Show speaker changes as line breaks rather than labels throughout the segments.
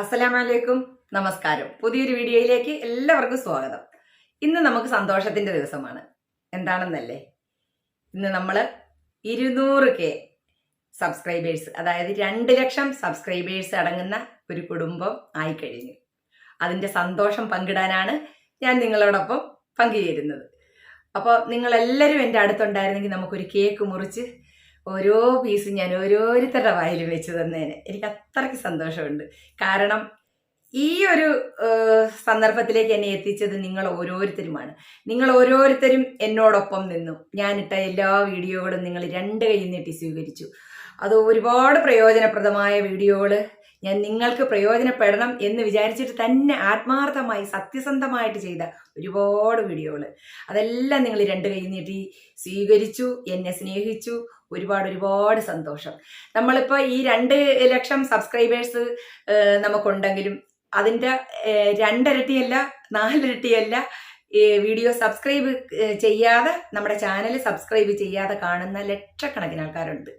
അസ്സലാമലൈക്കും നമസ്കാരം പുതിയൊരു വീഡിയോയിലേക്ക് എല്ലാവർക്കും സ്വാഗതം ഇന്ന് നമുക്ക് സന്തോഷത്തിന്റെ ദിവസമാണ് എന്താണെന്നല്ലേ ഇന്ന് നമ്മൾ ഇരുന്നൂറ് കെ സബ്സ്ക്രൈബേഴ്സ് അതായത് രണ്ട് ലക്ഷം സബ്സ്ക്രൈബേഴ്സ് അടങ്ങുന്ന ഒരു കുടുംബം ആയിക്കഴിഞ്ഞു അതിന്റെ സന്തോഷം പങ്കിടാനാണ് ഞാൻ നിങ്ങളോടൊപ്പം പങ്കുചേരുന്നത് അപ്പോൾ നിങ്ങളെല്ലാവരും എൻ്റെ അടുത്തുണ്ടായിരുന്നെങ്കിൽ നമുക്കൊരു കേക്ക് മുറിച്ച് ഓരോ പീസും ഞാൻ ഓരോരുത്തരുടെ വായിൽ വെച്ച് തന്നേനെ എനിക്ക് അത്രയ്ക്ക് സന്തോഷമുണ്ട് കാരണം ഈ ഒരു സന്ദർഭത്തിലേക്ക് എന്നെ എത്തിച്ചത് നിങ്ങൾ ഓരോരുത്തരുമാണ് നിങ്ങൾ ഓരോരുത്തരും എന്നോടൊപ്പം നിന്നു ഞാനിട്ട എല്ലാ വീഡിയോകളും നിങ്ങൾ രണ്ട് കയ്യിൽ നീട്ടി സ്വീകരിച്ചു അത് ഒരുപാട് പ്രയോജനപ്രദമായ വീഡിയോകൾ ഞാൻ നിങ്ങൾക്ക് പ്രയോജനപ്പെടണം എന്ന് വിചാരിച്ചിട്ട് തന്നെ ആത്മാർത്ഥമായി സത്യസന്ധമായിട്ട് ചെയ്ത ഒരുപാട് വീഡിയോകൾ അതെല്ലാം നിങ്ങൾ രണ്ട് കൈ നീട്ടി സ്വീകരിച്ചു എന്നെ സ്നേഹിച്ചു ഒരുപാട് ഒരുപാട് സന്തോഷം നമ്മളിപ്പോൾ ഈ രണ്ട് ലക്ഷം സബ്സ്ക്രൈബേഴ്സ് നമുക്കുണ്ടെങ്കിലും അതിൻ്റെ രണ്ടിരട്ടിയല്ല നാലിരട്ടിയല്ല വീഡിയോ സബ്സ്ക്രൈബ് ചെയ്യാതെ നമ്മുടെ ചാനൽ സബ്സ്ക്രൈബ് ചെയ്യാതെ കാണുന്ന ലക്ഷക്കണക്കിന് ആൾക്കാരുണ്ട്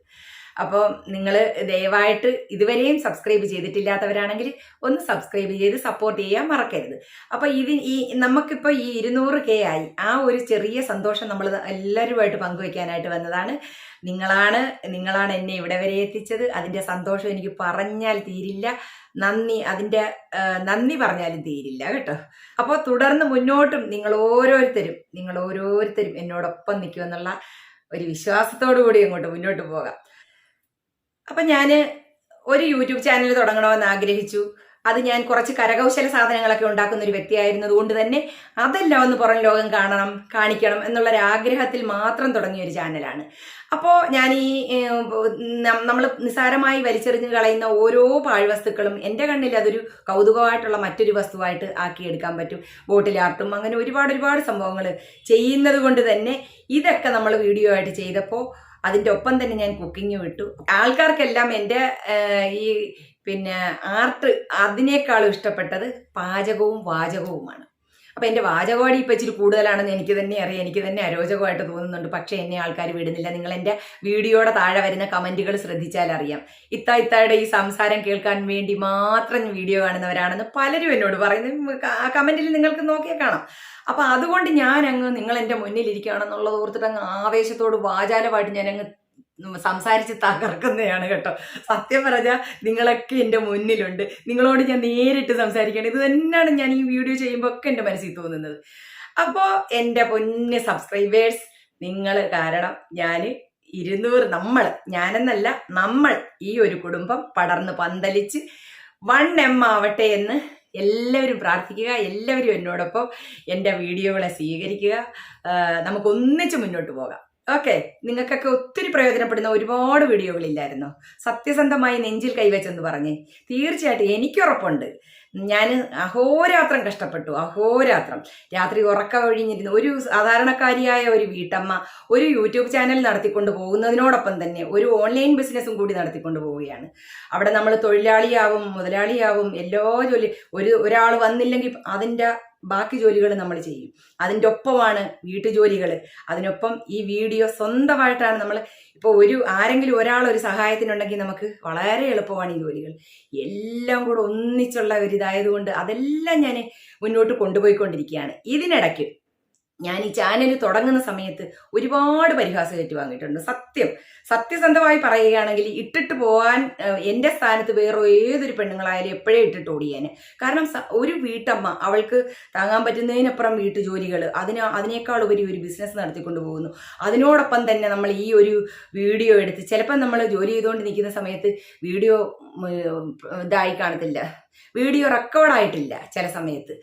അപ്പോൾ നിങ്ങൾ ദയവായിട്ട് ഇതുവരെയും സബ്സ്ക്രൈബ് ചെയ്തിട്ടില്ലാത്തവരാണെങ്കിൽ ഒന്ന് സബ്സ്ക്രൈബ് ചെയ്ത് സപ്പോർട്ട് ചെയ്യാൻ മറക്കരുത് അപ്പോൾ ഇത് ഈ നമുക്കിപ്പോൾ ഈ ഇരുന്നൂറ് കെ ആയി ആ ഒരു ചെറിയ സന്തോഷം നമ്മൾ എല്ലാവരുമായിട്ട് പങ്കുവയ്ക്കാനായിട്ട് വന്നതാണ് നിങ്ങളാണ് നിങ്ങളാണ് എന്നെ ഇവിടെ വരെ എത്തിച്ചത് അതിൻ്റെ സന്തോഷം എനിക്ക് പറഞ്ഞാൽ തീരില്ല നന്ദി അതിൻ്റെ നന്ദി പറഞ്ഞാലും തീരില്ല കേട്ടോ അപ്പോൾ തുടർന്ന് മുന്നോട്ടും നിങ്ങൾ ഓരോരുത്തരും നിങ്ങൾ ഓരോരുത്തരും എന്നോടൊപ്പം നിൽക്കുമെന്നുള്ള ഒരു വിശ്വാസത്തോടു കൂടി അങ്ങോട്ട് മുന്നോട്ട് പോകാം അപ്പം ഞാൻ ഒരു യൂട്യൂബ് ചാനൽ തുടങ്ങണമെന്ന് ആഗ്രഹിച്ചു അത് ഞാൻ കുറച്ച് കരകൗശല സാധനങ്ങളൊക്കെ ഉണ്ടാക്കുന്ന ഒരു വ്യക്തിയായിരുന്നതുകൊണ്ട് തന്നെ അതെല്ലാം ഒന്ന് പുറം ലോകം കാണണം കാണിക്കണം എന്നുള്ള ഒരു ആഗ്രഹത്തിൽ മാത്രം തുടങ്ങിയ ഒരു ചാനലാണ് അപ്പോൾ ഞാൻ ഈ നമ്മൾ നിസാരമായി വലിച്ചെറിഞ്ഞ് കളയുന്ന ഓരോ പാഴ്വസ്തുക്കളും എൻ്റെ കണ്ണിൽ അതൊരു കൗതുകമായിട്ടുള്ള മറ്റൊരു വസ്തുവായിട്ട് ആക്കിയെടുക്കാൻ പറ്റും ബോട്ടിലാർട്ടും അങ്ങനെ ഒരുപാട് ഒരുപാട് സംഭവങ്ങൾ ചെയ്യുന്നത് കൊണ്ട് തന്നെ ഇതൊക്കെ നമ്മൾ വീഡിയോ ആയിട്ട് ചെയ്തപ്പോൾ അതിൻ്റെ ഒപ്പം തന്നെ ഞാൻ കുക്കിങ് വിട്ടു ആൾക്കാർക്കെല്ലാം എൻ്റെ ഈ പിന്നെ ആർട്ട് അതിനേക്കാളും ഇഷ്ടപ്പെട്ടത് പാചകവും വാചകവുമാണ് അപ്പോൾ എൻ്റെ വാചകവാടി ഇപ്പം ഇച്ചിരി കൂടുതലാണെന്ന് എനിക്ക് തന്നെ അറിയാം എനിക്ക് തന്നെ അരോചകമായിട്ട് തോന്നുന്നുണ്ട് പക്ഷേ എന്നെ ആൾക്കാർ വിടുന്നില്ല നിങ്ങൾ എൻ്റെ വീഡിയോയുടെ താഴെ വരുന്ന കമൻറ്റുകൾ ശ്രദ്ധിച്ചാൽ അറിയാം ഇത്ത ഇത്തയുടെ ഈ സംസാരം കേൾക്കാൻ വേണ്ടി മാത്രം വീഡിയോ കാണുന്നവരാണെന്ന് പലരും എന്നോട് പറയുന്നു ആ കമൻറ്റിൽ നിങ്ങൾക്ക് നോക്കിയാൽ കാണാം അപ്പം അതുകൊണ്ട് ഞാൻ അങ്ങ് നിങ്ങൾ എൻ്റെ മുന്നിലിരിക്കുകയാണെന്നുള്ളത് ഓർത്തിട്ട് അങ്ങ് ആവേശത്തോട് വാചാലമായിട്ട് ഞാൻ അങ്ങ് സംസാരിച്ച് തകർക്കുന്നതാണ് കേട്ടോ സത്യം പറഞ്ഞാൽ നിങ്ങളൊക്കെ എൻ്റെ മുന്നിലുണ്ട് നിങ്ങളോട് ഞാൻ നേരിട്ട് സംസാരിക്കുകയാണ് ഇത് തന്നെയാണ് ഞാൻ ഈ വീഡിയോ ചെയ്യുമ്പോൾ ഒക്കെ എൻ്റെ മനസ്സിൽ തോന്നുന്നത് അപ്പോൾ എൻ്റെ പൊന്നു സബ്സ്ക്രൈബേഴ്സ് നിങ്ങൾ കാരണം ഞാൻ ഇരുന്നൂറ് നമ്മൾ ഞാനെന്നല്ല നമ്മൾ ഈ ഒരു കുടുംബം പടർന്ന് പന്തലിച്ച് വൺ എം ആവട്ടെ എന്ന് എല്ലാവരും പ്രാർത്ഥിക്കുക എല്ലാവരും എന്നോടൊപ്പം എൻ്റെ വീഡിയോകളെ സ്വീകരിക്കുക നമുക്കൊന്നിച്ച് മുന്നോട്ട് പോകാം ഓക്കെ നിങ്ങൾക്കൊക്കെ ഒത്തിരി പ്രയോജനപ്പെടുന്ന ഒരുപാട് വീഡിയോകളില്ലായിരുന്നു സത്യസന്ധമായി നെഞ്ചിൽ കൈവച്ചെന്ന് പറഞ്ഞ് തീർച്ചയായിട്ടും എനിക്കുറപ്പുണ്ട് ഞാൻ അഹോരാത്രം കഷ്ടപ്പെട്ടു അഹോരാത്രം രാത്രി ഉറക്ക ഒഴിഞ്ഞിരുന്നു ഒരു സാധാരണക്കാരിയായ ഒരു വീട്ടമ്മ ഒരു യൂട്യൂബ് ചാനൽ നടത്തിക്കൊണ്ട് പോകുന്നതിനോടൊപ്പം തന്നെ ഒരു ഓൺലൈൻ ബിസിനസ്സും കൂടി നടത്തിക്കൊണ്ട് പോവുകയാണ് അവിടെ നമ്മൾ തൊഴിലാളിയാവും മുതലാളിയാവും എല്ലാ ജോലി ഒരു ഒരാൾ വന്നില്ലെങ്കിൽ അതിൻ്റെ ബാക്കി ജോലികൾ നമ്മൾ ചെയ്യും അതിൻ്റെ ഒപ്പമാണ് വീട്ടുജോലികൾ അതിനൊപ്പം ഈ വീഡിയോ സ്വന്തമായിട്ടാണ് നമ്മൾ ഇപ്പോൾ ഒരു ആരെങ്കിലും ഒരാൾ ഒരു സഹായത്തിനുണ്ടെങ്കിൽ നമുക്ക് വളരെ എളുപ്പമാണ് ഈ ജോലികൾ എല്ലാം കൂടെ ഒന്നിച്ചുള്ള ഒരു ഇതായതുകൊണ്ട് അതെല്ലാം ഞാൻ മുന്നോട്ട് കൊണ്ടുപോയിക്കൊണ്ടിരിക്കുകയാണ് ഇതിനിടയ്ക്ക് ഞാൻ ഈ ചാനൽ തുടങ്ങുന്ന സമയത്ത് ഒരുപാട് പരിഹാസം വാങ്ങിയിട്ടുണ്ട് സത്യം സത്യസന്ധമായി പറയുകയാണെങ്കിൽ ഇട്ടിട്ട് പോകാൻ എൻ്റെ സ്ഥാനത്ത് വേറെ ഏതൊരു പെണ്ണുങ്ങളായാലും എപ്പോഴേ ഇട്ടിട്ട് ഓടിയേനെ കാരണം ഒരു വീട്ടമ്മ അവൾക്ക് താങ്ങാൻ പറ്റുന്നതിനപ്പുറം വീട്ടു ജോലികൾ അതിന് അതിനേക്കാൾ ഉപരി ഒരു ബിസിനസ് നടത്തിക്കൊണ്ട് പോകുന്നു അതിനോടൊപ്പം തന്നെ നമ്മൾ ഈ ഒരു വീഡിയോ എടുത്ത് ചിലപ്പം നമ്മൾ ജോലി ചെയ്തുകൊണ്ട് നിൽക്കുന്ന സമയത്ത് വീഡിയോ ഇതായി കാണത്തില്ല വീഡിയോ റെക്കോർഡായിട്ടില്ല ചില സമയത്ത്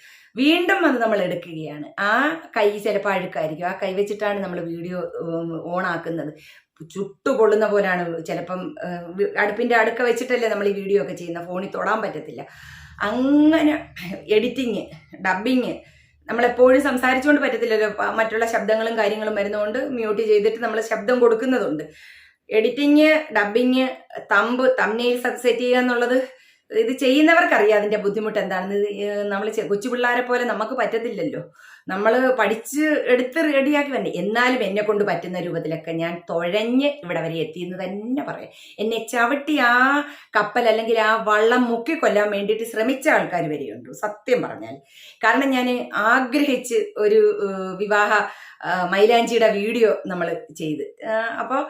വീണ്ടും അത് നമ്മൾ എടുക്കുകയാണ് ആ കൈ ചിലപ്പോൾ അഴുക്കായിരിക്കും ആ കൈ വെച്ചിട്ടാണ് നമ്മൾ വീഡിയോ ഓണാക്കുന്നത് ചുട്ടുപൊള്ളുന്ന പോലെയാണ് ചിലപ്പം അടുപ്പിൻ്റെ അടുക്ക വെച്ചിട്ടല്ലേ നമ്മൾ ഈ വീഡിയോ ഒക്കെ ചെയ്യുന്ന ഫോണിൽ തൊടാൻ പറ്റത്തില്ല അങ്ങനെ എഡിറ്റിങ് ഡബിങ് നമ്മളെപ്പോഴും സംസാരിച്ചുകൊണ്ട് പറ്റത്തില്ലല്ലോ മറ്റുള്ള ശബ്ദങ്ങളും കാര്യങ്ങളും വരുന്നതുകൊണ്ട് മ്യൂട്ട് ചെയ്തിട്ട് നമ്മൾ ശബ്ദം കൊടുക്കുന്നതുണ്ട് എഡിറ്റിങ് ഡബിങ് തമ്പ് തമ്മിൽ സെറ്റ് ചെയ്യുക എന്നുള്ളത് ഇത് ചെയ്യുന്നവർക്കറിയാം അതിൻ്റെ ബുദ്ധിമുട്ട് എന്താണെന്ന് നമ്മൾ കൊച്ചു പിള്ളേരെ പോലെ നമുക്ക് പറ്റത്തില്ലല്ലോ നമ്മൾ പഠിച്ച് എടുത്ത് റെഡിയാക്കി വന്നെ എന്നാലും എന്നെ കൊണ്ട് പറ്റുന്ന രൂപത്തിലൊക്കെ ഞാൻ തുഴഞ്ഞ് ഇവിടെ വരെ എന്ന് തന്നെ പറയാം എന്നെ ചവിട്ടി ആ കപ്പൽ അല്ലെങ്കിൽ ആ വള്ളം മുക്കി കൊല്ലാൻ വേണ്ടിയിട്ട് ശ്രമിച്ച ആൾക്കാർ വരെയുണ്ട് സത്യം പറഞ്ഞാൽ കാരണം ഞാൻ ആഗ്രഹിച്ച് ഒരു വിവാഹ മൈലാഞ്ചിയുടെ വീഡിയോ നമ്മൾ ചെയ്ത് അപ്പോൾ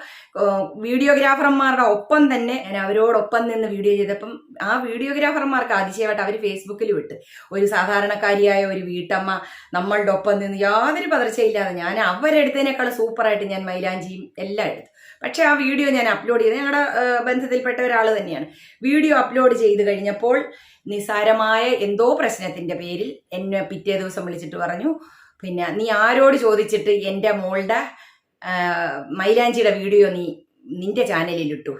വീഡിയോഗ്രാഫർമാരുടെ ഒപ്പം തന്നെ ഞാൻ അവരോടൊപ്പം നിന്ന് വീഡിയോ ചെയ്തപ്പം ആ വീഡിയോഗ്രാഫർമാർക്ക് അതിശയമായിട്ട് അവർ ഫേസ്ബുക്കിൽ വിട്ട് ഒരു സാധാരണക്കാരിയായ ഒരു വീട്ടമ്മ നമ്മളുടെ അവരുടെ ഒപ്പം നിന്ന് യാതൊരു പതർച്ചയില്ലാതെ ഞാൻ അവരെടുത്തതിനേക്കാൾ സൂപ്പറായിട്ട് ഞാൻ മൈലാഞ്ചിയും എല്ലാം എടുത്തു പക്ഷേ ആ വീഡിയോ ഞാൻ അപ്ലോഡ് ചെയ്ത് ഞങ്ങളുടെ ബന്ധത്തിൽപ്പെട്ട ഒരാൾ തന്നെയാണ് വീഡിയോ അപ്ലോഡ് ചെയ്ത് കഴിഞ്ഞപ്പോൾ നിസാരമായ എന്തോ പ്രശ്നത്തിൻ്റെ പേരിൽ എന്നെ പിറ്റേ ദിവസം വിളിച്ചിട്ട് പറഞ്ഞു പിന്നെ നീ ആരോട് ചോദിച്ചിട്ട് എൻ്റെ മോളുടെ മൈലാഞ്ചിയുടെ വീഡിയോ നീ നിന്റെ ചാനലിൽ ഇട്ടു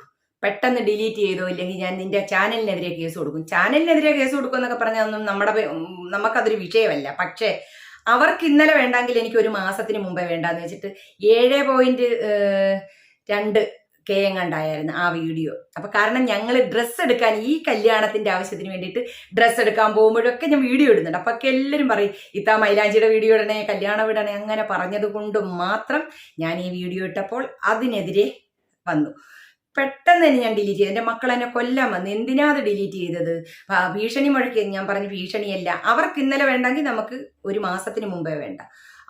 പെട്ടെന്ന് ഡിലീറ്റ് ചെയ്തോ ഇല്ലെങ്കിൽ ഞാൻ നിന്റെ ചാനലിനെതിരെ കേസ് കൊടുക്കും ചാനലിനെതിരെ കേസ് കൊടുക്കും എന്നൊക്കെ പറഞ്ഞതൊന്നും നമ്മുടെ നമുക്കതൊരു വിഷയമല്ല പക്ഷേ അവർക്ക് ഇന്നലെ വേണ്ടെങ്കിൽ എനിക്ക് ഒരു മാസത്തിന് മുമ്പേ വേണ്ടെന്ന് വെച്ചിട്ട് ഏഴ് പോയിന്റ് രണ്ട് കെ എങ്ങാണ്ടായിരുന്നു ആ വീഡിയോ അപ്പൊ കാരണം ഞങ്ങൾ ഡ്രസ്സ് എടുക്കാൻ ഈ കല്യാണത്തിന്റെ ആവശ്യത്തിന് വേണ്ടിയിട്ട് ഡ്രസ്സ് എടുക്കാൻ പോകുമ്പോഴൊക്കെ ഞാൻ വീഡിയോ ഇടുന്നുണ്ട് അപ്പൊ എല്ലാവരും പറയും ഇത്ത മൈലാഞ്ചിയുടെ വീഡിയോ ഇടണേ കല്യാണം വിടണേ അങ്ങനെ പറഞ്ഞത് കൊണ്ട് മാത്രം ഞാൻ ഈ വീഡിയോ ഇട്ടപ്പോൾ അതിനെതിരെ വന്നു പെട്ടെന്ന് തന്നെ ഞാൻ ഡിലീറ്റ് ചെയ്തു എൻ്റെ മക്കൾ എന്നെ കൊല്ലാൻ വന്ന് എന്തിനാ അത് ഡിലീറ്റ് ചെയ്തത് ഭീഷണി മുഴക്കി ഞാൻ പറഞ്ഞു ഭീഷണിയല്ല അവർക്ക് ഇന്നലെ വേണ്ടെങ്കിൽ നമുക്ക് ഒരു മാസത്തിന് മുമ്പേ വേണ്ട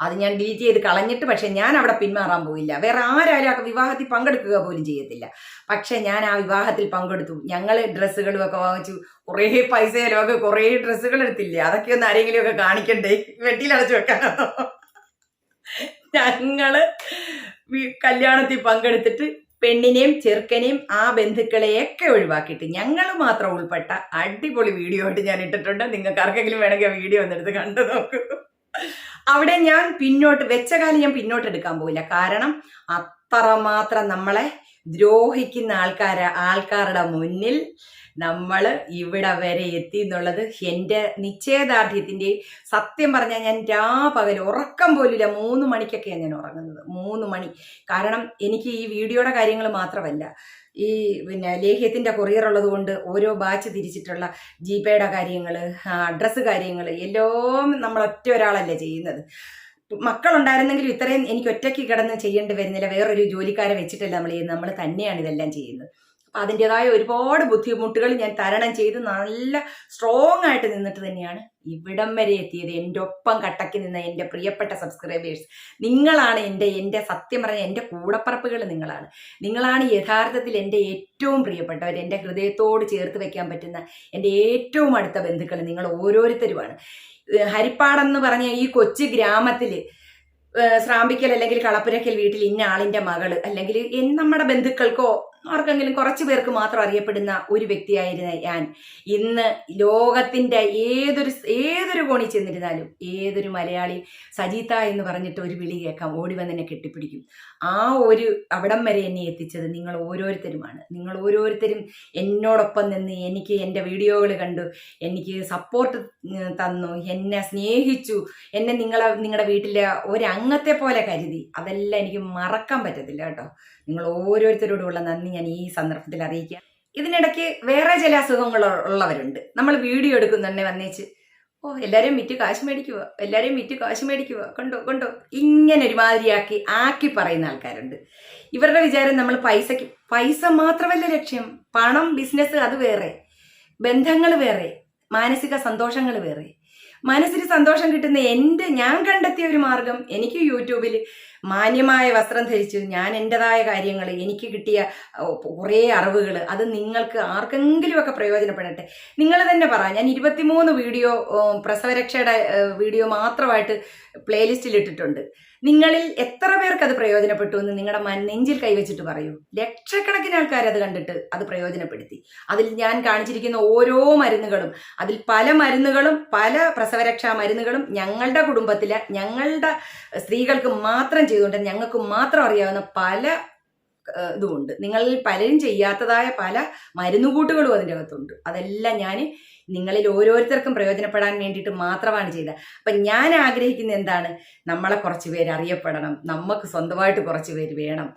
അത് ഞാൻ ഡിലീറ്റ് ചെയ്ത് കളഞ്ഞിട്ട് പക്ഷേ ഞാൻ അവിടെ പിന്മാറാൻ പോയില്ല വേറെ ആരായാലും ആ വിവാഹത്തിൽ പങ്കെടുക്കുക പോലും ചെയ്യത്തില്ല പക്ഷേ ഞാൻ ആ വിവാഹത്തിൽ പങ്കെടുത്തു ഞങ്ങൾ ഡ്രസ്സുകളും ഒക്കെ വാങ്ങിച്ചു കുറേ പൈസ ചിലവൊക്കെ കുറേ ഡ്രസ്സുകൾ എടുത്തില്ലേ അതൊക്കെ ഒന്ന് ആരെങ്കിലും ഒക്കെ കാണിക്കണ്ടേ വെട്ടിയിലടച്ചു വെക്കാനോ ഞങ്ങള് കല്യാണത്തിൽ പങ്കെടുത്തിട്ട് പെണ്ണിനെയും ചെറുക്കനെയും ആ ബന്ധുക്കളെയൊക്കെ ഒഴിവാക്കിയിട്ട് ഞങ്ങൾ മാത്രം ഉൾപ്പെട്ട അടിപൊളി വീഡിയോ ആയിട്ട് ഞാൻ ഇട്ടിട്ടുണ്ട് നിങ്ങൾക്ക് ആർക്കെങ്കിലും വേണമെങ്കിൽ വീഡിയോ ഒന്നെടുത്ത് കണ്ടു നോക്കൂ അവിടെ ഞാൻ പിന്നോട്ട് വെച്ച കാലം ഞാൻ പിന്നോട്ട് എടുക്കാൻ പോവില്ല കാരണം അത്രമാത്രം നമ്മളെ ദ്രോഹിക്കുന്ന ആൾക്കാര ആൾക്കാരുടെ മുന്നിൽ നമ്മൾ ഇവിടെ വരെ എത്തി എന്നുള്ളത് എൻ്റെ നിശ്ചയദാർഢ്യത്തിൻ്റെ സത്യം പറഞ്ഞാൽ ഞാൻ പകൽ ഉറക്കം പോലില്ല മൂന്ന് മണിക്കൊക്കെയാണ് ഞാൻ ഉറങ്ങുന്നത് മൂന്ന് മണി കാരണം എനിക്ക് ഈ വീഡിയോയുടെ കാര്യങ്ങൾ മാത്രമല്ല ഈ പിന്നെ ലേഹ്യത്തിൻ്റെ കൊറിയർ ഉള്ളതുകൊണ്ട് കൊണ്ട് ഓരോ ബാച്ച് തിരിച്ചിട്ടുള്ള ജിപേയുടെ കാര്യങ്ങൾ അഡ്രസ്സ് കാര്യങ്ങൾ എല്ലാം നമ്മൾ ഒറ്റ ഒരാളല്ലേ ചെയ്യുന്നത് മക്കളുണ്ടായിരുന്നെങ്കിലും ഇത്രയും എനിക്ക് ഒറ്റയ്ക്ക് കിടന്ന് ചെയ്യേണ്ടി വരുന്നില്ല വേറൊരു ജോലിക്കാരെ വെച്ചിട്ടല്ല നമ്മൾ ചെയ്യുന്നത് നമ്മൾ തന്നെയാണ് ഇതെല്ലാം ചെയ്യുന്നത് അപ്പം അതിൻ്റെതായ ഒരുപാട് ബുദ്ധിമുട്ടുകൾ ഞാൻ തരണം ചെയ്ത് നല്ല സ്ട്രോങ് ആയിട്ട് നിന്നിട്ട് തന്നെയാണ് ഇവിടം വരെ എത്തിയത് എൻ്റെ ഒപ്പം കട്ടക്കി നിന്ന എൻ്റെ പ്രിയപ്പെട്ട സബ്സ്ക്രൈബേഴ്സ് നിങ്ങളാണ് എൻ്റെ എൻ്റെ സത്യം പറഞ്ഞ എൻ്റെ കൂടപ്പറപ്പുകൾ നിങ്ങളാണ് നിങ്ങളാണ് യഥാർത്ഥത്തിൽ എൻ്റെ ഏറ്റവും പ്രിയപ്പെട്ടവർ എൻ്റെ ഹൃദയത്തോട് ചേർത്ത് വെക്കാൻ പറ്റുന്ന എൻ്റെ ഏറ്റവും അടുത്ത ബന്ധുക്കൾ നിങ്ങൾ ഓരോരുത്തരുമാണ് ഹരിപ്പാടെന്ന് പറഞ്ഞ ഈ കൊച്ചു ഗ്രാമത്തിൽ ശ്രാമ്പിക്കൽ അല്ലെങ്കിൽ കളപ്പുരക്കൽ വീട്ടിൽ ഇന്ന ആളിൻ്റെ മകള് അല്ലെങ്കിൽ നമ്മുടെ ബന്ധുക്കൾക്കോ ആർക്കെങ്കിലും കുറച്ചു പേർക്ക് മാത്രം അറിയപ്പെടുന്ന ഒരു വ്യക്തിയായിരുന്ന ഞാൻ ഇന്ന് ലോകത്തിൻ്റെ ഏതൊരു ഏതൊരു കോണി ചെന്നിരുന്നാലും ഏതൊരു മലയാളി സജീത എന്ന് പറഞ്ഞിട്ട് ഒരു വിളി കേൾക്കാം ഓടി എന്നെ കെട്ടിപ്പിടിക്കും ആ ഒരു അവിടം വരെ എന്നെ എത്തിച്ചത് നിങ്ങൾ ഓരോരുത്തരുമാണ് നിങ്ങൾ ഓരോരുത്തരും എന്നോടൊപ്പം നിന്ന് എനിക്ക് എൻ്റെ വീഡിയോകൾ കണ്ടു എനിക്ക് സപ്പോർട്ട് തന്നു എന്നെ സ്നേഹിച്ചു എന്നെ നിങ്ങളെ നിങ്ങളുടെ വീട്ടിലെ ഒരംഗത്തെ പോലെ കരുതി അതെല്ലാം എനിക്ക് മറക്കാൻ പറ്റത്തില്ല കേട്ടോ നിങ്ങൾ ഓരോരുത്തരോടുള്ള നന്ദി ഞാൻ ഈ സന്ദർഭത്തിൽ അറിയിക്കാം ഇതിനിടയ്ക്ക് വേറെ ചില അസുഖങ്ങൾ ഉള്ളവരുണ്ട് നമ്മൾ വീഡിയോ എടുക്കുന്നുണ്ടെ വന്നേച്ച് ഓ എല്ലാവരെയും വിറ്റ് കാശ് മേടിക്കുക എല്ലാവരെയും വിറ്റ് കാശ് മേടിക്കുക കണ്ടോ കണ്ടോ ഇങ്ങനെ ഒരുമാതിരിയാക്കി ആക്കി പറയുന്ന ആൾക്കാരുണ്ട് ഇവരുടെ വിചാരം നമ്മൾ പൈസക്ക് പൈസ മാത്രമല്ല ലക്ഷ്യം പണം ബിസിനസ് അത് വേറെ ബന്ധങ്ങൾ വേറെ മാനസിക സന്തോഷങ്ങൾ വേറെ മനസ്സിന് സന്തോഷം കിട്ടുന്ന എൻ്റെ ഞാൻ കണ്ടെത്തിയ ഒരു മാർഗം എനിക്ക് യൂട്യൂബിൽ മാന്യമായ വസ്ത്രം ധരിച്ച് ഞാൻ എൻ്റെതായ കാര്യങ്ങൾ എനിക്ക് കിട്ടിയ കുറേ അറിവുകൾ അത് നിങ്ങൾക്ക് ആർക്കെങ്കിലുമൊക്കെ പ്രയോജനപ്പെടട്ടെ നിങ്ങൾ തന്നെ പറ ഞാൻ ഇരുപത്തിമൂന്ന് വീഡിയോ പ്രസവരക്ഷയുടെ വീഡിയോ മാത്രമായിട്ട് പ്ലേലിസ്റ്റിൽ ഇട്ടിട്ടുണ്ട് നിങ്ങളിൽ എത്ര പേർക്ക് അത് പ്രയോജനപ്പെട്ടു എന്ന് നിങ്ങളുടെ നെഞ്ചിൽ കൈവച്ചിട്ട് പറയൂ ലക്ഷക്കണക്കിന് ആൾക്കാർ അത് കണ്ടിട്ട് അത് പ്രയോജനപ്പെടുത്തി അതിൽ ഞാൻ കാണിച്ചിരിക്കുന്ന ഓരോ മരുന്നുകളും അതിൽ പല മരുന്നുകളും പല പ്രസവരക്ഷാ മരുന്നുകളും ഞങ്ങളുടെ കുടുംബത്തിലെ ഞങ്ങളുടെ സ്ത്രീകൾക്ക് മാത്രം ചെയ്തുകൊണ്ട് ഞങ്ങൾക്ക് മാത്രം അറിയാവുന്ന പല ഇതുമുണ്ട് നിങ്ങളിൽ പലരും ചെയ്യാത്തതായ പല മരുന്നുകൂട്ടുകളും അതിൻ്റെ അകത്തുണ്ട് അതെല്ലാം ഞാൻ നിങ്ങളിൽ ഓരോരുത്തർക്കും പ്രയോജനപ്പെടാൻ വേണ്ടിയിട്ട് മാത്രമാണ് ചെയ്തത് അപ്പം ഞാൻ ആഗ്രഹിക്കുന്ന എന്താണ് നമ്മളെ കുറച്ച് പേര് അറിയപ്പെടണം നമുക്ക് സ്വന്തമായിട്ട് കുറച്ച് പേര് വേണം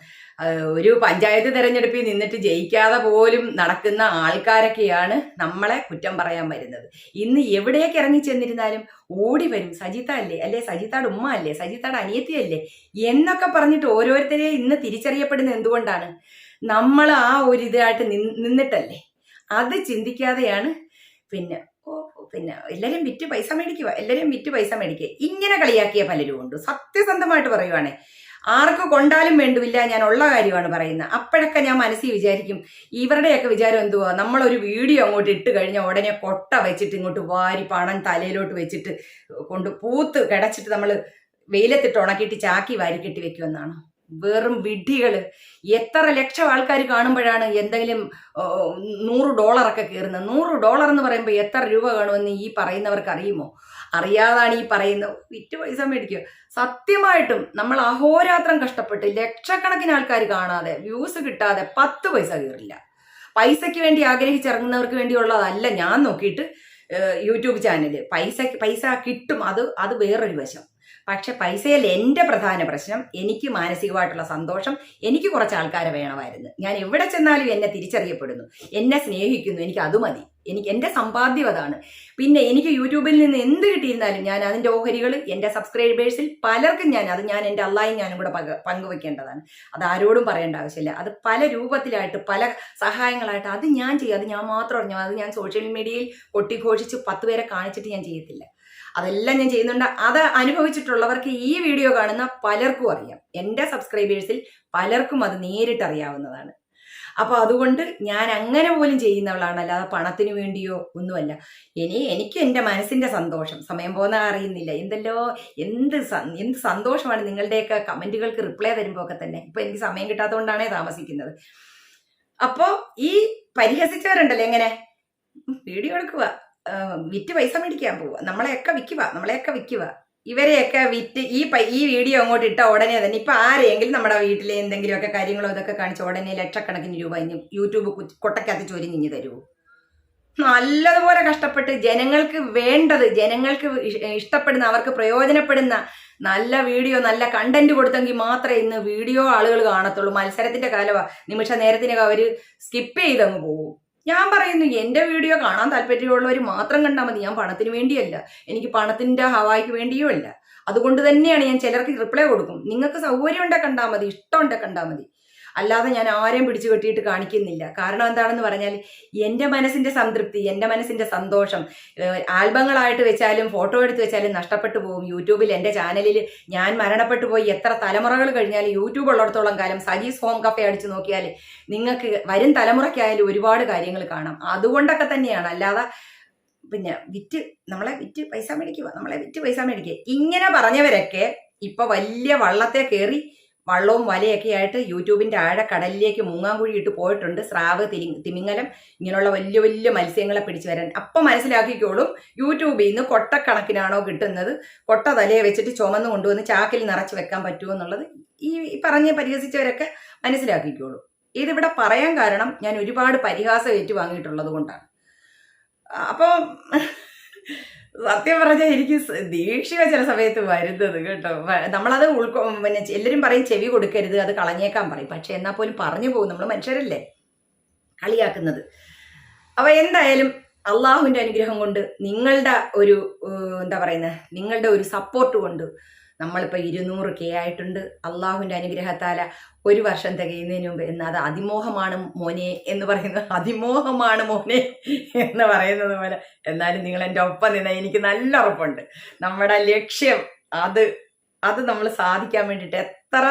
ഒരു പഞ്ചായത്ത് തിരഞ്ഞെടുപ്പിൽ നിന്നിട്ട് ജയിക്കാതെ പോലും നടക്കുന്ന ആൾക്കാരൊക്കെയാണ് നമ്മളെ കുറ്റം പറയാൻ വരുന്നത് ഇന്ന് എവിടെയൊക്കെ ഇറങ്ങി ചെന്നിരുന്നാലും ഓടി വരും സജിത അല്ലേ അല്ലേ സജിതയുടെ ഉമ്മ അല്ലേ സജിതയുടെ അനിയത്തി അല്ലേ എന്നൊക്കെ പറഞ്ഞിട്ട് ഓരോരുത്തരെ ഇന്ന് തിരിച്ചറിയപ്പെടുന്നത് എന്തുകൊണ്ടാണ് നമ്മൾ ആ ഒരു ഇതായിട്ട് നിന്നിട്ടല്ലേ അത് ചിന്തിക്കാതെയാണ് പിന്നെ പിന്നെ എല്ലാരും വിറ്റ് പൈസ മേടിക്കുക എല്ലാരും വിറ്റ് പൈസ മേടിക്കുക ഇങ്ങനെ കളിയാക്കിയ പലരും ഉണ്ട് സത്യസന്ധമായിട്ട് പറയുവാണേ ആർക്ക് കൊണ്ടാലും വേണ്ടുമില്ല ഞാൻ ഉള്ള കാര്യമാണ് പറയുന്നത് അപ്പോഴൊക്കെ ഞാൻ മനസ്സിൽ വിചാരിക്കും ഇവരുടെയൊക്കെ വിചാരം എന്തുവാ നമ്മളൊരു വീഡിയോ അങ്ങോട്ട് ഇട്ട് കഴിഞ്ഞാൽ ഉടനെ കൊട്ട വെച്ചിട്ട് ഇങ്ങോട്ട് വാരി പണം തലയിലോട്ട് വെച്ചിട്ട് കൊണ്ട് പൂത്ത് കിടച്ചിട്ട് നമ്മൾ വെയിലത്തിട്ട് ഉണക്കിയിട്ട് ചാക്കി വാരി കെട്ടി വെക്കുമെന്നാണോ വെറും വിഡ്ഢികൾ എത്ര ലക്ഷം ആൾക്കാർ കാണുമ്പോഴാണ് എന്തെങ്കിലും നൂറ് ഡോളറൊക്കെ കയറുന്നത് നൂറ് ഡോളർ എന്ന് പറയുമ്പോൾ എത്ര രൂപ കാണുമെന്ന് ഈ പറയുന്നവർക്ക് അറിയുമോ അറിയാതാണ് ഈ പറയുന്നത് വിറ്റ് പൈസ മേടിക്കുക സത്യമായിട്ടും നമ്മൾ അഹോരാത്രം കഷ്ടപ്പെട്ട് ലക്ഷക്കണക്കിന് ആൾക്കാർ കാണാതെ വ്യൂസ് കിട്ടാതെ പത്ത് പൈസ കയറില്ല പൈസയ്ക്ക് വേണ്ടി ആഗ്രഹിച്ചിറങ്ങുന്നവർക്ക് വേണ്ടിയുള്ളതല്ല ഞാൻ നോക്കിയിട്ട് യൂട്യൂബ് ചാനൽ പൈസ പൈസ കിട്ടും അത് അത് വേറൊരു വശം പക്ഷെ പൈസയിൽ എൻ്റെ പ്രധാന പ്രശ്നം എനിക്ക് മാനസികമായിട്ടുള്ള സന്തോഷം എനിക്ക് കുറച്ച് ആൾക്കാരെ വേണമായിരുന്നു ഞാൻ എവിടെ ചെന്നാലും എന്നെ തിരിച്ചറിയപ്പെടുന്നു എന്നെ സ്നേഹിക്കുന്നു എനിക്ക് അത് മതി എനിക്ക് എൻ്റെ സമ്പാദ്യം അതാണ് പിന്നെ എനിക്ക് യൂട്യൂബിൽ നിന്ന് എന്ത് കിട്ടിയിരുന്നാലും ഞാൻ അതിൻ്റെ ഓഹരികൾ എൻ്റെ സബ്സ്ക്രൈബേഴ്സിൽ പലർക്കും ഞാൻ അത് ഞാൻ എൻ്റെ അള്ളായും ഞാനും കൂടെ പക പങ്കുവെക്കേണ്ടതാണ് അത് ആരോടും പറയേണ്ട ആവശ്യമില്ല അത് പല രൂപത്തിലായിട്ട് പല സഹായങ്ങളായിട്ട് അത് ഞാൻ ചെയ്യും അത് ഞാൻ മാത്രം അറിഞ്ഞു അത് ഞാൻ സോഷ്യൽ മീഡിയയിൽ കൊട്ടിഘോഷിച്ച് പത്ത് പേരെ കാണിച്ചിട്ട് ഞാൻ ചെയ്യത്തില്ല അതെല്ലാം ഞാൻ ചെയ്യുന്നുണ്ട് അത് അനുഭവിച്ചിട്ടുള്ളവർക്ക് ഈ വീഡിയോ കാണുന്ന പലർക്കും അറിയാം എൻ്റെ സബ്സ്ക്രൈബേഴ്സിൽ പലർക്കും അത് നേരിട്ട് അറിയാവുന്നതാണ് അപ്പോൾ അതുകൊണ്ട് ഞാൻ അങ്ങനെ പോലും ചെയ്യുന്നവളാണ് അല്ലാതെ പണത്തിന് വേണ്ടിയോ ഒന്നുമല്ല ഇനി എനിക്ക് എൻ്റെ മനസ്സിൻ്റെ സന്തോഷം സമയം പോകുന്ന അറിയുന്നില്ല എന്തല്ലോ എന്ത് എന്ത് സന്തോഷമാണ് നിങ്ങളുടെയൊക്കെ കമൻറ്റുകൾക്ക് റിപ്ലൈ തരുമ്പോൾ ഒക്കെ തന്നെ ഇപ്പൊ എനിക്ക് സമയം കിട്ടാത്തതുകൊണ്ടാണേ താമസിക്കുന്നത് അപ്പോൾ ഈ പരിഹസിച്ചവരുണ്ടല്ലോ എങ്ങനെ വീഡിയോ എടുക്കുക വിറ്റ് പൈസ മേടിക്കാൻ പോവുക നമ്മളെയൊക്കെ വിൽക്കുക നമ്മളെയൊക്കെ വിൽക്കുക ഇവരെയൊക്കെ വിറ്റ് ഈ ഈ വീഡിയോ അങ്ങോട്ട് ഇട്ട ഉടനെ തന്നെ ഇപ്പം ആരെങ്കിലും നമ്മുടെ വീട്ടിലെ എന്തെങ്കിലുമൊക്കെ കാര്യങ്ങളോ ഇതൊക്കെ കാണിച്ച ഉടനെ ലക്ഷക്കണക്കിന് രൂപ ഇനി യൂട്യൂബ് കൊട്ടക്കകത്ത് ചൊരിഞ്ഞിഞ്ഞ് തരുമോ നല്ലതുപോലെ കഷ്ടപ്പെട്ട് ജനങ്ങൾക്ക് വേണ്ടത് ജനങ്ങൾക്ക് ഇഷ്ടപ്പെടുന്ന അവർക്ക് പ്രയോജനപ്പെടുന്ന നല്ല വീഡിയോ നല്ല കണ്ടന്റ് കൊടുത്തെങ്കിൽ മാത്രമേ ഇന്ന് വീഡിയോ ആളുകൾ കാണത്തുള്ളൂ മത്സരത്തിന്റെ കാലമാണ് നിമിഷ നേരത്തിനൊക്കെ അവർ സ്കിപ്പ് ചെയ്തങ്ങ് പോകും ഞാൻ പറയുന്നു എൻ്റെ വീഡിയോ കാണാൻ താല്പര്യമുള്ളവർ മാത്രം കണ്ടാൽ മതി ഞാൻ പണത്തിന് വേണ്ടിയല്ല എനിക്ക് പണത്തിൻ്റെ ഹവായിക്ക് വേണ്ടിയോ അല്ല അതുകൊണ്ട് തന്നെയാണ് ഞാൻ ചിലർക്ക് റിപ്ലൈ കൊടുക്കും നിങ്ങൾക്ക് സൗകര്യം ഉണ്ടെ കണ്ടാൽ മതി ഇഷ്ടം കണ്ടാൽ മതി അല്ലാതെ ഞാൻ ആരെയും പിടിച്ചു കെട്ടിയിട്ട് കാണിക്കുന്നില്ല കാരണം എന്താണെന്ന് പറഞ്ഞാൽ എൻ്റെ മനസ്സിൻ്റെ സംതൃപ്തി എൻ്റെ മനസ്സിൻ്റെ സന്തോഷം ആൽബങ്ങളായിട്ട് വെച്ചാലും ഫോട്ടോ എടുത്ത് വെച്ചാലും നഷ്ടപ്പെട്ടു പോകും യൂട്യൂബിൽ എൻ്റെ ചാനലിൽ ഞാൻ മരണപ്പെട്ടു പോയി എത്ര തലമുറകൾ കഴിഞ്ഞാൽ യൂട്യൂബ് ഉള്ളിടത്തോളം കാലം സജീസ് ഹോം കഫേ അടിച്ച് നോക്കിയാൽ നിങ്ങൾക്ക് വരും തലമുറയ്ക്കായാലും ഒരുപാട് കാര്യങ്ങൾ കാണാം അതുകൊണ്ടൊക്കെ തന്നെയാണ് അല്ലാതെ പിന്നെ വിറ്റ് നമ്മളെ വിറ്റ് പൈസ മേടിക്കുക നമ്മളെ വിറ്റ് പൈസ മേടിക്കുക ഇങ്ങനെ പറഞ്ഞവരൊക്കെ ഇപ്പൊ വലിയ വള്ളത്തെ കയറി വള്ളവും വലയൊക്കെ ആയിട്ട് യൂട്യൂബിൻ്റെ ആഴക്കടലിലേക്ക് മുങ്ങാങ്കുഴി ഇട്ട് പോയിട്ടുണ്ട് സ്രാവ് തിരി തിമിങ്ങലം ഇങ്ങനെയുള്ള വലിയ വലിയ മത്സ്യങ്ങളെ പിടിച്ചു വരാൻ അപ്പം മനസ്സിലാക്കിക്കോളും യൂട്യൂബിൽ നിന്ന് കൊട്ടക്കണക്കിനാണോ കിട്ടുന്നത് കൊട്ട തലയെ വെച്ചിട്ട് ചുമന്ന് കൊണ്ടുവന്ന് ചാക്കിൽ നിറച്ച് വെക്കാൻ പറ്റുമോ എന്നുള്ളത് ഈ പറഞ്ഞ് പരിഹസിച്ചവരൊക്കെ മനസ്സിലാക്കിക്കോളും ഇതിവിടെ പറയാൻ കാരണം ഞാൻ ഒരുപാട് പരിഹാസം ഏറ്റുവാങ്ങിയിട്ടുള്ളത് കൊണ്ടാണ് അപ്പോൾ സത്യം പറഞ്ഞാൽ എനിക്ക് ദീക്ഷിക ചില സമയത്ത് വരുന്നത് കേട്ടോ നമ്മളത് ഉൾക്കൊ പിന്നെ എല്ലാവരും പറയും ചെവി കൊടുക്കരുത് അത് കളഞ്ഞേക്കാൻ പറയും പക്ഷെ എന്നാൽ പോലും പറഞ്ഞു പോകും നമ്മൾ മനുഷ്യരല്ലേ കളിയാക്കുന്നത് അപ്പം എന്തായാലും അള്ളാഹുവിൻ്റെ അനുഗ്രഹം കൊണ്ട് നിങ്ങളുടെ ഒരു എന്താ പറയുന്നത് നിങ്ങളുടെ ഒരു സപ്പോർട്ട് കൊണ്ട് നമ്മളിപ്പോൾ ഇരുന്നൂറ് കെ ആയിട്ടുണ്ട് അള്ളാഹുവിൻ്റെ അനുഗ്രഹത്താല ഒരു വർഷം തികയുന്നതിന് മുമ്പ് എന്നാൽ അത് അതിമോഹമാണ് മോനെ എന്ന് പറയുന്നത് അതിമോഹമാണ് മോനെ എന്ന് പറയുന്നത് പോലെ എന്നാലും നിങ്ങൾ എൻ്റെ ഒപ്പം നിന്ന് എനിക്ക് നല്ല ഉറപ്പുണ്ട് നമ്മുടെ ലക്ഷ്യം അത് അത് നമ്മൾ സാധിക്കാൻ വേണ്ടിയിട്ട് എത്ര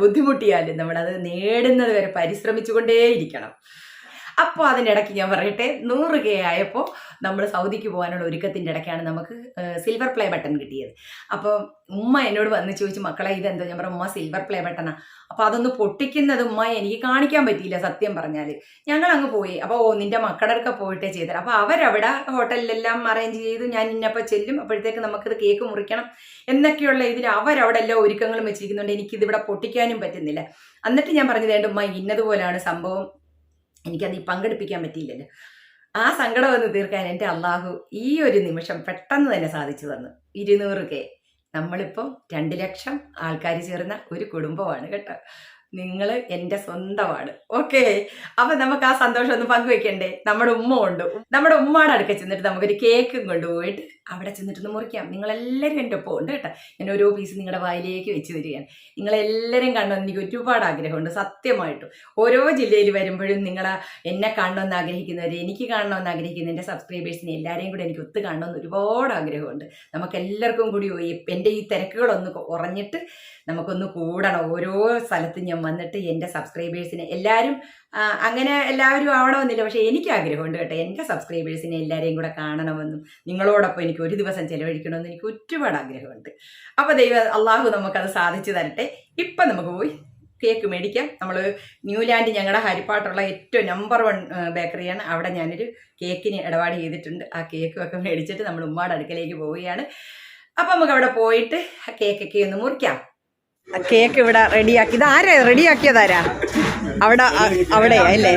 ബുദ്ധിമുട്ടിയാലും നമ്മളത് നേടുന്നത് വരെ പരിശ്രമിച്ചുകൊണ്ടേയിരിക്കണം അപ്പോൾ ഇടയ്ക്ക് ഞാൻ പറയട്ടെ നൂറ് കെ ആയപ്പോൾ നമ്മൾ സൗദിക്ക് പോകാനുള്ള ഒരുക്കത്തിൻ്റെ ഇടയ്ക്കാണ് നമുക്ക് സിൽവർ പ്ലേ ബട്ടൺ കിട്ടിയത് അപ്പോൾ ഉമ്മ എന്നോട് വന്ന് ചോദിച്ചു മക്കളെ ഇതെന്താ ഞാൻ പറഞ്ഞു ഉമ്മ സിൽവർ പ്ലേ ബട്ടണാ അപ്പോൾ അതൊന്ന് പൊട്ടിക്കുന്നത് ഉമ്മ എനിക്ക് കാണിക്കാൻ പറ്റിയില്ല സത്യം പറഞ്ഞാൽ ഞങ്ങൾ അങ്ങ് പോയി അപ്പോൾ ഓ നിൻ്റെ മക്കളൊക്കെ പോയിട്ടേ ചെയ്തത് അപ്പോൾ അവരവിടെ ഹോട്ടലിലെല്ലാം അറേഞ്ച് ചെയ്തു ഞാൻ ഇന്നപ്പോൾ ചെല്ലും അപ്പോഴത്തേക്ക് നമുക്കിത് കേക്ക് മുറിക്കണം എന്നൊക്കെയുള്ള ഇതിൽ അവരവിടെ എല്ലാ ഒരുക്കങ്ങളും വെച്ചിരിക്കുന്നുണ്ട് എനിക്കിതിവിടെ പൊട്ടിക്കാനും പറ്റുന്നില്ല എന്നിട്ട് ഞാൻ പറഞ്ഞു വേണ്ട ഉമ്മ ഇന്നതുപോലെയാണ് സംഭവം എനിക്കതിൽ പങ്കെടുപ്പിക്കാൻ പറ്റിയില്ലല്ലോ ആ സങ്കടം ഒന്ന് തീർക്കാൻ എൻ്റെ അള്ളാഹു ഈ ഒരു നിമിഷം പെട്ടെന്ന് തന്നെ സാധിച്ചു തന്നു ഇരുന്നൂറ് കെ നമ്മളിപ്പം രണ്ട് ലക്ഷം ആൾക്കാർ ചേർന്ന ഒരു കുടുംബമാണ് കേട്ടോ നിങ്ങൾ എൻ്റെ സ്വന്തമാണ് ഓക്കെ അപ്പൊ നമുക്ക് ആ സന്തോഷം ഒന്ന് പങ്കുവെക്കണ്ടേ നമ്മുടെ ഉമ്മ ഉണ്ട് നമ്മുടെ ഉമ്മയുടെ അടുക്ക ചെന്നിട്ട് നമുക്കൊരു കേക്കും കൊണ്ടുപോയിട്ട് അവിടെ ചെന്നിട്ടൊന്ന് മുറിക്കാം നിങ്ങളെല്ലാവരും എൻ്റെ ഒപ്പം ഉണ്ട് കേട്ടോ ഞാൻ ഓരോ പീസ് നിങ്ങളുടെ വായിലേക്ക് വെച്ച് തരികയാണ് നിങ്ങളെല്ലാവരും കണ്ണെന്ന് എനിക്ക് ഒരുപാട് ആഗ്രഹമുണ്ട് സത്യമായിട്ടും ഓരോ ജില്ലയിൽ വരുമ്പോഴും നിങ്ങൾ എന്നെ കാണണമെന്ന് ആഗ്രഹിക്കുന്നവർ എനിക്ക് കാണണമെന്ന് ആഗ്രഹിക്കുന്ന എൻ്റെ സബ്സ്ക്രൈബേഴ്സിനെ എല്ലാവരെയും കൂടെ എനിക്ക് ഒത്ത് കാണണമെന്ന് ഒരുപാട് ആഗ്രഹമുണ്ട് നമുക്ക് എല്ലാവർക്കും കൂടി എൻ്റെ ഈ തിരക്കുകളൊന്ന് കുറഞ്ഞിട്ട് നമുക്കൊന്ന് കൂടണം ഓരോ സ്ഥലത്തും ഞാൻ എല്ലാവരും വന്നിട്ട് എൻ്റെ സബ്സ്ക്രൈബേഴ്സിനെ എല്ലാവരും അങ്ങനെ എല്ലാവരും ആവണമെന്നില്ല പക്ഷേ എനിക്ക് ആഗ്രഹമുണ്ട് കേട്ടോ എൻ്റെ സബ്സ്ക്രൈബേഴ്സിനെ എല്ലാവരെയും കൂടെ കാണണമെന്നും നിങ്ങളോടൊപ്പം എനിക്ക് ഒരു ദിവസം ചിലവഴിക്കണമെന്ന് എനിക്ക് ഒരുപാട് ആഗ്രഹമുണ്ട് അപ്പോൾ ദൈവം അള്ളാഹു നമുക്കത് സാധിച്ചു തരട്ടെ ഇപ്പം നമുക്ക് പോയി കേക്ക് മേടിക്കാം നമ്മൾ ന്യൂലാൻഡ് ഞങ്ങളുടെ ഹരിപ്പാട്ടുള്ള ഏറ്റവും നമ്പർ വൺ ബേക്കറിയാണ് അവിടെ ഞാനൊരു കേക്കിന് ഇടപാട് ചെയ്തിട്ടുണ്ട് ആ കേക്കും ഒക്കെ മേടിച്ചിട്ട് നമ്മൾ ഉമ്മാട് അടുക്കലേക്ക് പോവുകയാണ് അപ്പം നമുക്ക് അവിടെ പോയിട്ട് കേക്കൊക്കെ ഒന്ന് മുറിക്കാം കേക്ക് ഇവിടെ റെഡിയാക്കി ഇതാരാ റെഡിയാക്കിയതാരാ അവിടെ അവിടെ അല്ലേ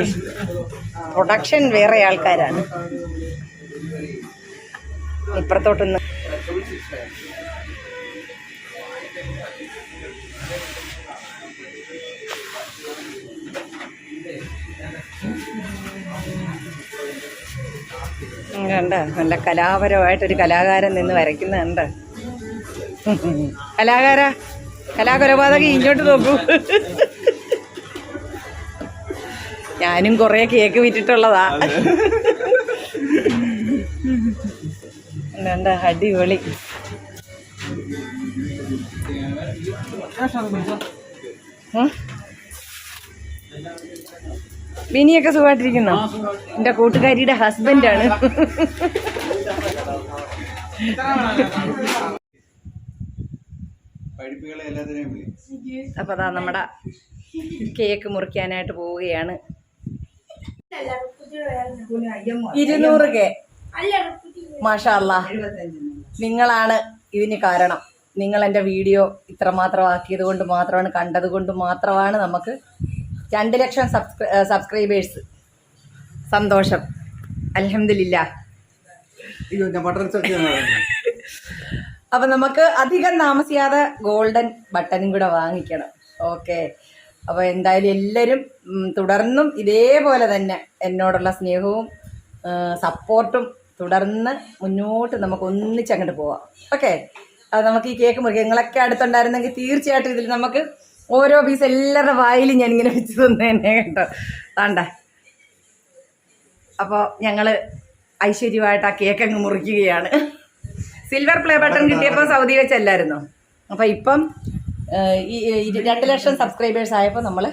പ്രൊഡക്ഷൻ വേറെ ആൾക്കാരാണ് ഇപ്പുറത്തോട്ടൊന്ന് കണ്ട നല്ല കലാപരമായിട്ടൊരു കലാകാരൻ നിന്ന് വരയ്ക്കുന്നുണ്ട് കലാകാര കലാകൊലപാതകം ഇങ്ങോട്ട് നോക്കൂ ഞാനും കുറേ കേക്ക് വിറ്റിട്ടുള്ളതാ എന്താ അടിപൊളി ബിനിയൊക്കെ സുഖമായിട്ടിരിക്കുന്നു എന്റെ കൂട്ടുകാരിയുടെ ഹസ്ബൻഡാണ് അപ്പൊ അതാ നമ്മുടെ കേക്ക് മുറിക്കാനായിട്ട് പോവുകയാണ് ഇരുന്നൂറ് കെ മാഷാല്ല നിങ്ങളാണ് ഇതിന് കാരണം നിങ്ങൾ എന്റെ വീഡിയോ ഇത്രമാത്രം ആക്കിയത് കൊണ്ട് മാത്രമാണ് കണ്ടത് കൊണ്ട് മാത്രമാണ് നമുക്ക് രണ്ട് ലക്ഷം സബ്സ്ക്രൈബേഴ്സ് സന്തോഷം അലഹമില്ല അപ്പൊ നമുക്ക് അധികം താമസിയാതെ ഗോൾഡൻ ബട്ടനും കൂടെ വാങ്ങിക്കണം ഓക്കെ അപ്പൊ എന്തായാലും എല്ലാവരും തുടർന്നും ഇതേപോലെ തന്നെ എന്നോടുള്ള സ്നേഹവും സപ്പോർട്ടും തുടർന്ന് മുന്നോട്ട് നമുക്ക് ഒന്നിച്ചങ്ങോട്ട് പോവാം ഓക്കെ അത് നമുക്ക് ഈ കേക്ക് മൃഗങ്ങളൊക്കെ അടുത്തുണ്ടായിരുന്നെങ്കിൽ തീർച്ചയായിട്ടും ഇതിൽ നമുക്ക് ഓരോ പീസ് എല്ലാവരുടെ വായിലും ഇങ്ങനെ വെച്ച് തന്നെ കേട്ടോ താണ്ട അപ്പോൾ ഞങ്ങൾ ഐശ്വര്യമായിട്ട് ആ കേക്ക് അങ്ങ് മുറിക്കുകയാണ് സിൽവർ പ്ലേ ബട്ടൺ കിട്ടിയപ്പോൾ സൗദി വെച്ചല്ലായിരുന്നു അപ്പൊ ഇപ്പം ഈ രണ്ട് ലക്ഷം സബ്സ്ക്രൈബേഴ്സ് ആയപ്പോൾ നമ്മൾ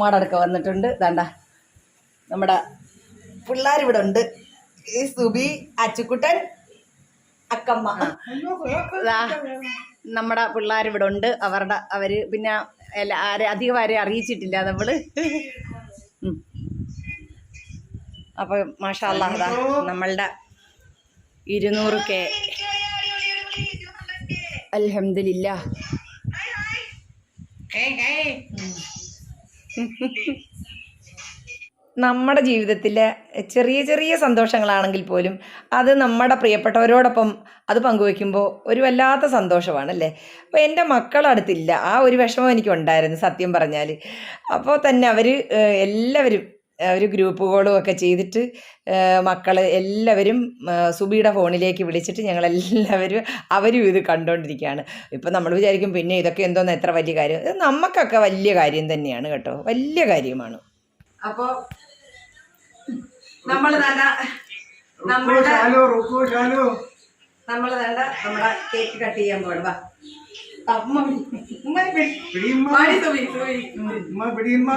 മാടടക്ക വന്നിട്ടുണ്ട് തണ്ട നമ്മുടെ പിള്ളേരിവിടെ ഉണ്ട് ഈ സുബി അച്ചുക്കുട്ടൻ അക്കമ്മ നമ്മുടെ പിള്ളേരിവിടെ ഉണ്ട് അവരുടെ അവര് പിന്നെ എല്ലാ ആരെ അധികം ആരെയും അറിയിച്ചിട്ടില്ല നമ്മൾ അപ്പൊ മാഷാ നമ്മളുടെ ഇരുന്നൂറ് കെ അലഹമില്ല നമ്മുടെ ജീവിതത്തിലെ ചെറിയ ചെറിയ സന്തോഷങ്ങളാണെങ്കിൽ പോലും അത് നമ്മുടെ പ്രിയപ്പെട്ടവരോടൊപ്പം അത് പങ്കുവെക്കുമ്പോൾ ഒരു വല്ലാത്ത സന്തോഷമാണ് അല്ലേ അപ്പോൾ എൻ്റെ മക്കളടുത്തില്ല ആ ഒരു വിഷമം എനിക്കുണ്ടായിരുന്നു സത്യം പറഞ്ഞാൽ അപ്പോൾ തന്നെ അവർ എല്ലാവരും അവർ ഗ്രൂപ്പ് കോളും ഒക്കെ ചെയ്തിട്ട് മക്കൾ എല്ലാവരും സുബിയുടെ ഫോണിലേക്ക് വിളിച്ചിട്ട് ഞങ്ങളെല്ലാവരും അവരും ഇത് കണ്ടുകൊണ്ടിരിക്കുകയാണ് ഇപ്പം നമ്മൾ വിചാരിക്കും പിന്നെ ഇതൊക്കെ എന്തോന്ന് എത്ര വലിയ കാര്യം ഇത് നമുക്കൊക്കെ വലിയ കാര്യം തന്നെയാണ് കേട്ടോ വലിയ കാര്യമാണ് അപ്പോൾ നമ്മൾ നല്ല നമ്മളുടെ നമ്മൾ വേണ്ട നമ്മുടെ കേക്ക് കട്ട് ചെയ്യാൻ പോകണം വാ ഉമ്മ പിടിയുമ്മ പിടിയുമ്മ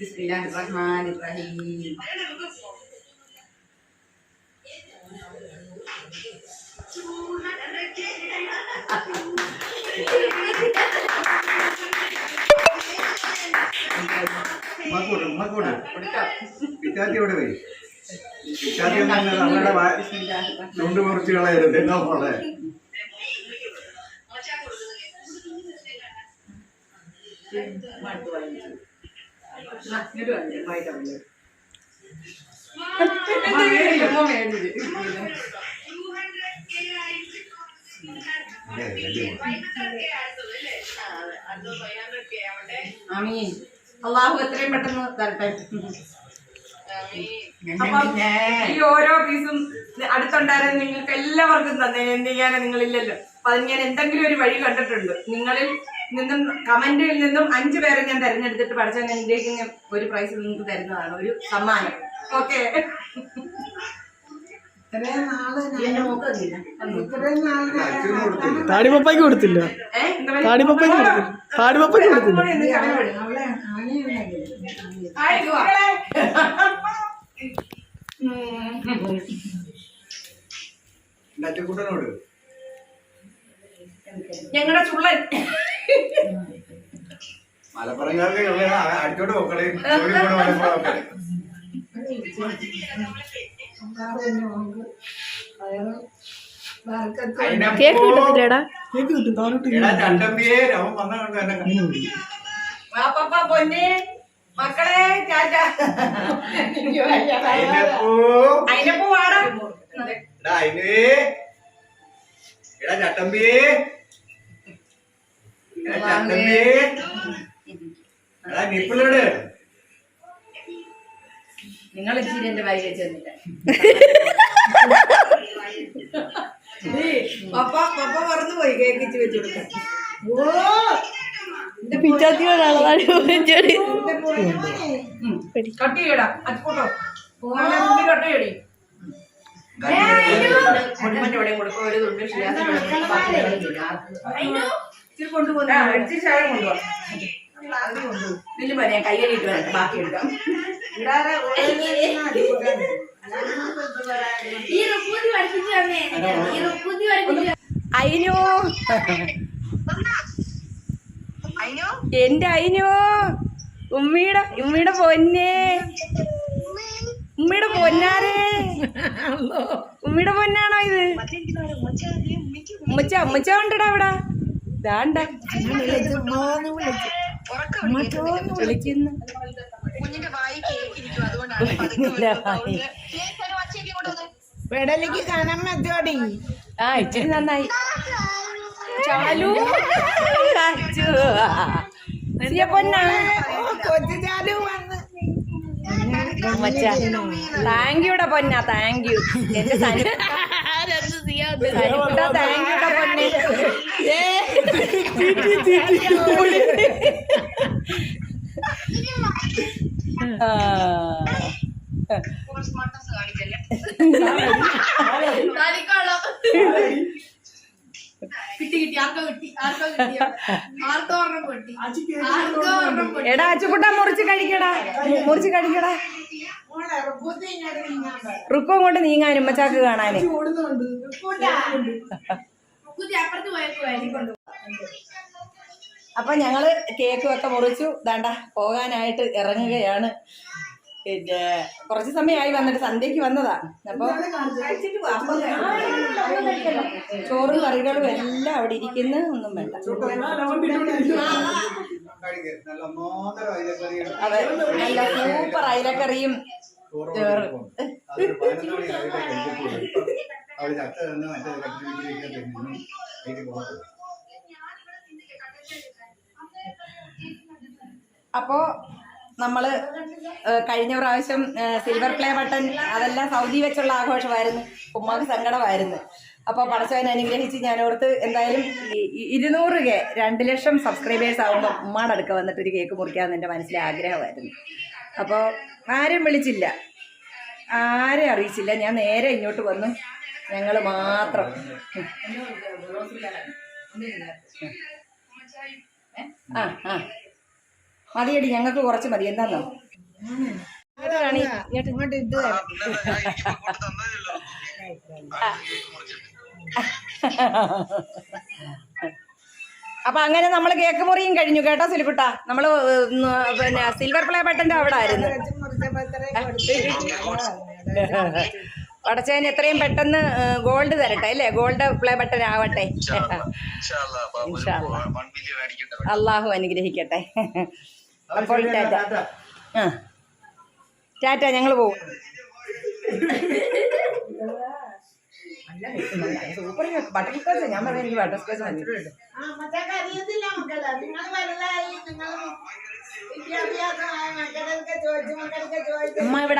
ബിസ്മില്ലാഹിർറഹ്മാനിർറഹീം പിറ്റാത്തിയോടെ പോയി പിറ്റാത്തി നമ്മളുടെ ചുണ്ട് മുറിച്ച് കളയരുത് എന്നാ പോലെ മടുത്തു വാങ്ങിച്ചു അമീൻ അള്ളാഹു എത്രയും പെട്ടെന്ന് തരട്ടെ ഈ ഓരോ പീസും അടുത്തുണ്ടായിരുന്ന നിങ്ങൾക്ക് എല്ലാവർക്കും തന്നെ എന്ത് ചെയ്യാനാ നിങ്ങളില്ലല്ലോ അപ്പൊ അതിന് ഞാൻ എന്തെങ്കിലും ഒരു വഴി കണ്ടിട്ടുണ്ട് നിങ്ങളിൽ നിന്നും കമന്റിൽ നിന്നും അഞ്ചു പേരെ ഞാൻ തെരഞ്ഞെടുത്തിട്ട് പഠിച്ചാൽ എന്റെ ഒരു പ്രൈസ് നിങ്ങൾക്ക് തരുന്നതാണ് ഒരു സമ്മാനം ഓക്കെ താടിപ്പപ്പയ്ക്ക് കൊടുത്തില്ല താടിപ്പപ്പയ്ക്ക് കൊടുത്തില്ല താടിപ്പപ്പയ്ക്ക് കൊടുത്തില്ല ഞങ്ങളുടെ ചുള്ളൻ മലപ്പുറം അടിച്ചോട്ട് മക്കളെ കേക്ക് കിട്ടത്തില്ലേടാ കേക്ക് ചട്ടമ്പിയേ ചട്ടമ്പിയേ നിങ്ങൾ ഇച്ചിരി എന്റെ വായി വെച്ചില്ല പപ്പ പപ്പ മറന്നുപോയി കേക്ക് ഇച്ചി വെച്ചു കൊടുക്കാൻ കട്ട് ചെയ്യടാ അച്ചോട്ടോ കട്ട് ചെയ്യടി കുടുംബത്തോടെ കൊടുക്കും ഒരു തുണ്ട് കൊണ്ടുപോകാം കൊണ്ടുപോകാം എന്റെ അയിനോ ഉമ്മീടെ ഉമ്മീടെ പൊന്നേ ഉമ്മീടെ പൊന്നാരേ ഉമ്മീടെ പൊന്നാണോ ഇത് ഉമ്മച്ച ഉമ്മച്ച ഉണ്ടടാ ഇവിടെ ഇതാണ്ട മറ്റോന്ന് വിളിക്കുന്നു കുഞ്ഞിന്റെ വായി കേക്കിരിക്കും അതുകൊണ്ടാണ് പെടലിക്ക് കനം എത്തോടി ആ ഇച്ചിരി നന്നായി ചാലു പൊന്നാ കൊച്ചു ചാലു വന്ന് താങ്ക് യൂടെ പൊന്ന താങ്ക് യു എന്റെ സനുട്ട താങ്ക് യൂടെ പൊന്നെ എടാ അച്ചുകുട്ട മുറിച്ച് കഴിക്കടാ മുറിച്ച് കഴിക്കടാ റുക്കും കൊണ്ട് നീങ്ങാൻ ഉമ്മച്ചാക്ക് കാണാൻ അപ്പൊ ഞങ്ങള് കേക്കും ഒക്കെ മുറിച്ചു ദാണ്ട പോകാനായിട്ട് ഇറങ്ങുകയാണ് പിന്നെ കുറച്ച് സമയമായി വന്നിട്ട് സന്ധ്യക്ക് വന്നതാ അപ്പൊ ചോറും കറികളും എല്ലാം അവിടെ ഇരിക്കുന്ന ഒന്നും വേണ്ട അതെ നല്ല സൂപ്പർ അയിലക്കറിയും ചോറ് അപ്പോൾ നമ്മൾ കഴിഞ്ഞ പ്രാവശ്യം സിൽവർ പ്ലേ ബട്ടൺ അതെല്ലാം സൗദി വെച്ചുള്ള ആഘോഷമായിരുന്നു ഉമ്മാക്ക് സങ്കടമായിരുന്നു അപ്പോൾ പടച്ചവൻ അനുഗ്രഹിച്ച് ഞാൻ ഓർത്ത് എന്തായാലും ഇരുന്നൂറ് കെ രണ്ട് ലക്ഷം സബ്സ്ക്രൈബേഴ്സ് ആകുമ്പോൾ ഉമ്മാടെ അടുക്ക വന്നിട്ട് ഒരു കേക്ക് മുറിക്കാമെന്ന് എൻ്റെ മനസ്സിലെ ആഗ്രഹമായിരുന്നു അപ്പോൾ ആരും വിളിച്ചില്ല ആരെ അറിയിച്ചില്ല ഞാൻ നേരെ ഇങ്ങോട്ട് വന്നു ഞങ്ങൾ മാത്രം ആ ആ മതിയടി ഞങ്ങൾക്ക് കുറച്ച് മതി എന്താന്നോ അപ്പൊ അങ്ങനെ നമ്മള് കേക്ക് മുറിയും കഴിഞ്ഞു കേട്ടോ സിലിക്കുട്ട നമ്മള് പിന്നെ സിൽവർ പ്ലേ ബട്ടന്റെ അവിടെ ആയിരുന്നു അടച്ചതിന് എത്രയും പെട്ടെന്ന് ഗോൾഡ് തരട്ടെ അല്ലേ ഗോൾഡ് പ്ലേ ബട്ടൺ ആവട്ടെ അള്ളാഹു അനുഗ്രഹിക്കട്ടെ അപ്പോൾ ടാറ്റ ആ ടാറ്റ ഞങ്ങൾ പോകും സൂപ്പർ ഞാൻ അമ്മ ഇവിടെ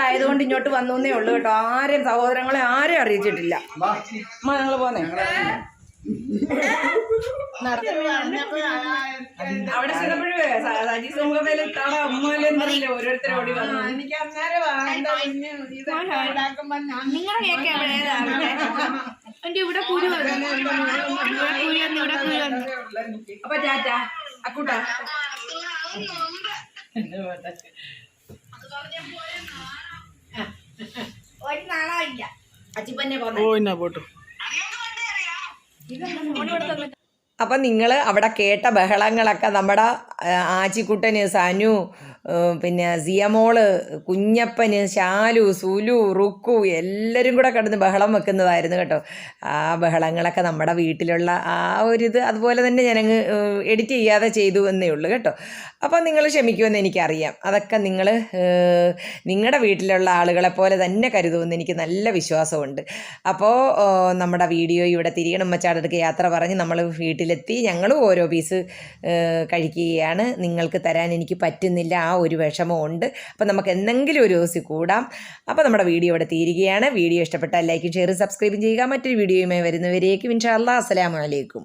ആയതുകൊണ്ട് ഇങ്ങോട്ട് വന്നേ ഉള്ളൂ കേട്ടോ ആരെയും സഹോദരങ്ങളെ ആരെയും അറിയിച്ചിട്ടില്ല അമ്മ ഞങ്ങൾ പോന്നെ അവിടെ ചെന്നപ്പോഴേ സജി സമൂഹത്തിൽ തട അമ്മയിലെന്നറിയില്ല ഓരോരുത്തരും ഓടി വന്നു എനിക്ക് അന്നേരം നിങ്ങളുടെ ഇവിടെ കുരു വന്നു അപ്പൊ ചാറ്റാ അക്കൂട്ടാ ഒരു നാളാവില്ല അച്ഛൻ പോട്ടെ അപ്പൊ നിങ്ങൾ അവിടെ കേട്ട ബഹളങ്ങളൊക്കെ നമ്മുടെ ആച്ചിക്കുട്ടന് സനു പിന്നെ സിയമോള് കുഞ്ഞപ്പന് ശാലു സുലു റുക്കു എല്ലാവരും കൂടെ കിടന്ന് ബഹളം വെക്കുന്നതായിരുന്നു കേട്ടോ ആ ബഹളങ്ങളൊക്കെ നമ്മുടെ വീട്ടിലുള്ള ആ ഒരു ഇത് അതുപോലെ തന്നെ ഞാനങ്ങ് എഡിറ്റ് ചെയ്യാതെ ചെയ്തു എന്നേ ഉള്ളൂ കേട്ടോ അപ്പോൾ നിങ്ങൾ ക്ഷമിക്കുമെന്ന് എനിക്കറിയാം അതൊക്കെ നിങ്ങൾ നിങ്ങളുടെ വീട്ടിലുള്ള ആളുകളെ പോലെ തന്നെ കരുതുമെന്ന് എനിക്ക് നല്ല വിശ്വാസമുണ്ട് അപ്പോൾ നമ്മുടെ വീഡിയോ ഇവിടെ തിരികണം മച്ചാടടുക്ക് യാത്ര പറഞ്ഞ് നമ്മൾ വീട്ടിലെത്തി ഞങ്ങളും ഓരോ പീസ് കഴിക്കുകയാണ് നിങ്ങൾക്ക് തരാൻ എനിക്ക് പറ്റുന്നില്ല ആ ഒരു വിഷമമുണ്ട് അപ്പോൾ നമുക്ക് എന്തെങ്കിലും ഒരു ദിവസം കൂടാം അപ്പോൾ നമ്മുടെ വീഡിയോ ഇവിടെ തീരുകയാണ് വീഡിയോ ഇഷ്ടപ്പെട്ടാൽ ലൈക്കും ഷെയറും സബ്സ്ക്രൈബും ചെയ്യുക മറ്റൊരു വീഡിയോയുമായി വരുന്നവരേക്കും ഇൻഷാല്ലാ അസ്സലാമലൈക്കും